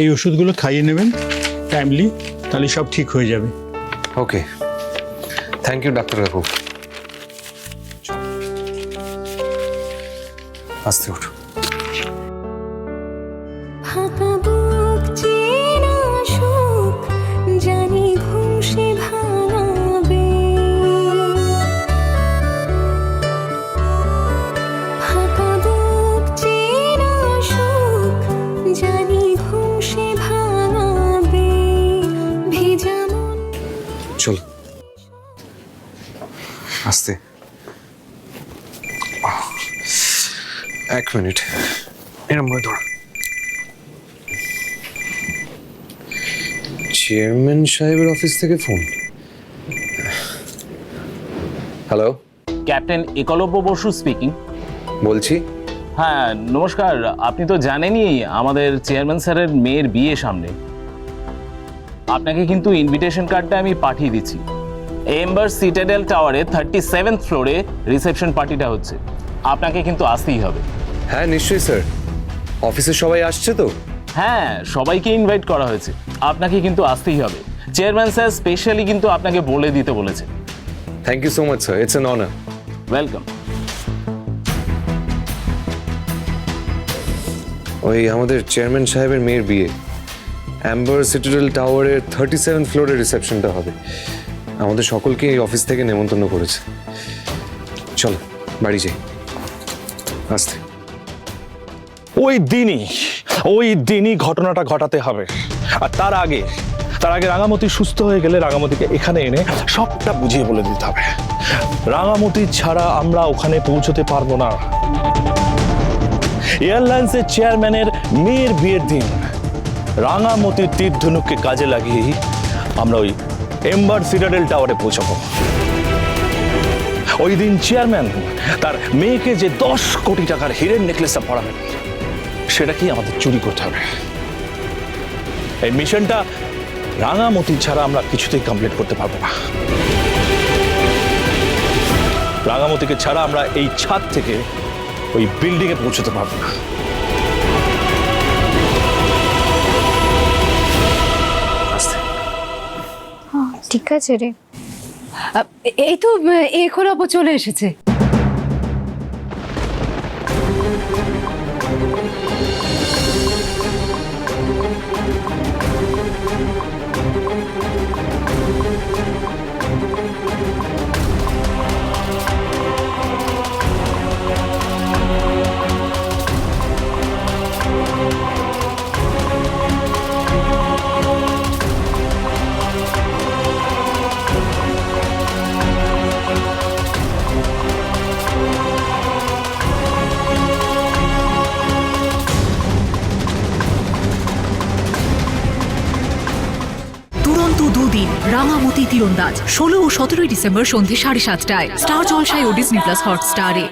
এই ওষুধগুলো খাইয়ে নেবেন টাইমলি তাহলে সব ঠিক হয়ে যাবে। ওকে থ্যাংক ইউ ডাক্তার কাকু আস্তে উঠো চলো। আস্তে। এক মিনিট। এরম ধরো। চেয়ারম্যান সাহেবের অফিস থেকে phone. Hello? Captain Eklavya Basu speaking বলছি। হ্যাঁ নমস্কার। আপনি তো জানেনই আমাদের চেয়ারম্যান স্যারের মেয়ের বিয়ে সামনে। আপনাকে কিন্তু ইনভিটেশন কার্ডটা আমি পাঠিয়ে দিচ্ছি। এম্বার সিটাডেল টাওয়ারে থার্টি সেভেন্থ ফ্লোরে রিসেপশন পার্টিটা হচ্ছে। আপনাকে কিন্তু আসতেই হবে। হ্যাঁ নিশ্চয়ই স্যার অফিসে সবাই আসছে তো? হ্যাঁ সবাইকে ইনভাইট করা হয়েছে। আপনাকে কিন্তু আসতেই হবে। চেয়ারম্যান স্যার স্পেশালি কিন্তু আপনাকে বলে দিতে বলেছে। Thank you so much sir it's an honour welcome ওই আমাদের চেয়ারম্যান সাহেবের মেয়ের বিয়ে। অ্যাম্বার সিটিডেল টাওয়ারের থার্টি সেভেন ফ্লোরের রিসেপশনটা হবে। আমাদের সকলকে এই অফিস থেকে নেমন্তন্ন করেছে। চলো, বাড়ি যাই। আসতে। ওই দিনই ওই দিনই ঘটনাটা ঘটাতে হবে। আর তার আগে তার আগে রাঙামতি সুস্থ হয়ে গেলে রাঙামতিকে এখানে এনে সবটা বুঝিয়ে বলে দিতে হবে। রাঙামতি ছাড়া আমরা ওখানে পৌঁছতে পারব না। এয়ারলাইন্সের চেয়ারম্যানের মেয়ের বিয়ের দিন। রাঙামতির তীর ধনুককে কাজে লাগিয়েই আমরা ওই এম্বার সিটাডেল টাওয়ারে পৌঁছাবো। ওই দিন চেয়ারম্যান তার মেয়েকে যে দশ কোটি টাকার হিরের নেকলেসটা পড়াবেন সেটা কি আমাদের চুরি করতে হবে? এই মিশনটা রাঙামতি ছাড়া আমরা কিছুতেই কমপ্লিট করতে পারব না। রাঙামতিকে ছাড়া আমরা এই ছাদ থেকে ওই বিল্ডিংয়ে পৌঁছতে পারব না। ঠিক আছে রে। আ, এই তো একলব্য চলে এসেছে। দুদিন। রাঙামতি তীরন্দাজ, ষোলো ও সতেরোই ডিসেম্বর সন্ধে সাড়ে সাতটায়। স্টার জলসায় ও ডিসনি প্লাস হটস্টারে।